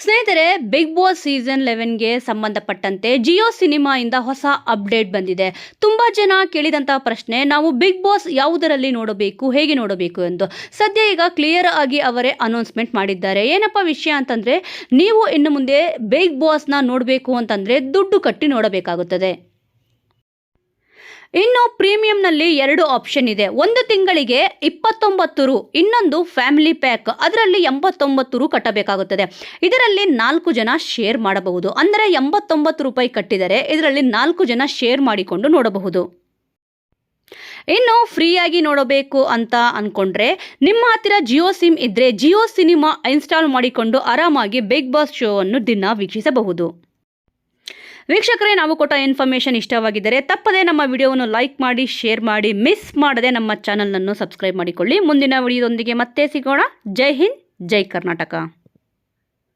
ಸ್ನೇಹಿತರೆ big boss season ಲೆವೆನ್ಗೆ ಸಂಬಂಧಪಟ್ಟಂತೆ ಜಿಯೋ ಸಿನಿಮಾಯಿಂದ ಹೊಸ ಅಪ್ಡೇಟ್ ಬಂದಿದೆ. ತುಂಬ ಜನ ಕೇಳಿದಂತಹ ಪ್ರಶ್ನೆ, ನಾವು ಬಿಗ್ ಬಾಸ್ ಯಾವುದರಲ್ಲಿ ನೋಡಬೇಕು, ಹೇಗೆ ನೋಡಬೇಕು ಎಂದು. ಸದ್ಯ ಈಗ ಕ್ಲಿಯರ್ ಆಗಿ ಅವರೇ ಅನೌನ್ಸ್ಮೆಂಟ್ ಮಾಡಿದ್ದಾರೆ. ಏನಪ್ಪ ವಿಷಯ ಅಂತಂದರೆ, ನೀವು ಇನ್ನು ಮುಂದೆ ಬಿಗ್ ಬಾಸ್ನ ನೋಡಬೇಕು ಅಂತಂದರೆ ದುಡ್ಡು ಕಟ್ಟಿ ನೋಡಬೇಕಾಗುತ್ತದೆ. ಇನ್ನು ಪ್ರೀಮಿಯಂನಲ್ಲಿ ಎರಡು ಆಪ್ಷನ್ ಇದೆ. ಒಂದು ತಿಂಗಳಿಗೆ ಇಪ್ಪತ್ತೊಂಬತ್ತು ರು, ಇನ್ನೊಂದು ಫ್ಯಾಮಿಲಿ ಪ್ಯಾಕ್ ಅದರಲ್ಲಿ ಎಂಬತ್ತೊಂಬತ್ತು ರು ಕಟ್ಟಬೇಕಾಗುತ್ತದೆ. ಇದರಲ್ಲಿ ನಾಲ್ಕು ಜನ ಶೇರ್ ಮಾಡಬಹುದು. ಅಂದರೆ ಎಂಬತ್ತೊಂಬತ್ತು ರೂಪಾಯಿ ಕಟ್ಟಿದರೆ ಇದರಲ್ಲಿ ನಾಲ್ಕು ಜನ ಶೇರ್ ಮಾಡಿಕೊಂಡು ನೋಡಬಹುದು. ಇನ್ನು ಫ್ರೀಯಾಗಿ ನೋಡಬೇಕು ಅಂತ ಅಂದ್ಕೊಂಡ್ರೆ ನಿಮ್ಮ ಹತ್ತಿರ ಜಿಯೋ ಸಿಮ್ ಇದ್ದರೆ ಜಿಯೋ ಸಿನಿಮಾ ಇನ್ಸ್ಟಾಲ್ ಮಾಡಿಕೊಂಡು ಆರಾಮಾಗಿ ಬಿಗ್ ಬಾಸ್ ಶೋವನ್ನು ದಿನ ವೀಕ್ಷಿಸಬಹುದು. ವೀಕ್ಷಕರೇ, ನಾವು ಕೊಟ್ಟ ಇನ್ಫಾರ್ಮೇಷನ್ ಇಷ್ಟವಾಗಿದ್ದರೆ ತಪ್ಪದೇ ನಮ್ಮ ವಿಡಿಯೋವನ್ನು ಲೈಕ್ ಮಾಡಿ ಶೇರ್ ಮಾಡಿ ಮಿಸ್ ಮಾಡದೆ ನಮ್ಮ ಚಾನಲನ್ನು ಸಬ್ಸ್ಕ್ರೈಬ್ ಮಾಡಿಕೊಳ್ಳಿ. ಮುಂದಿನ ವಿಡಿಯೋದೊಂದಿಗೆ ಮತ್ತೆ ಸಿಗೋಣ. ಜೈ ಹಿಂದ್, ಜೈ ಕರ್ನಾಟಕ.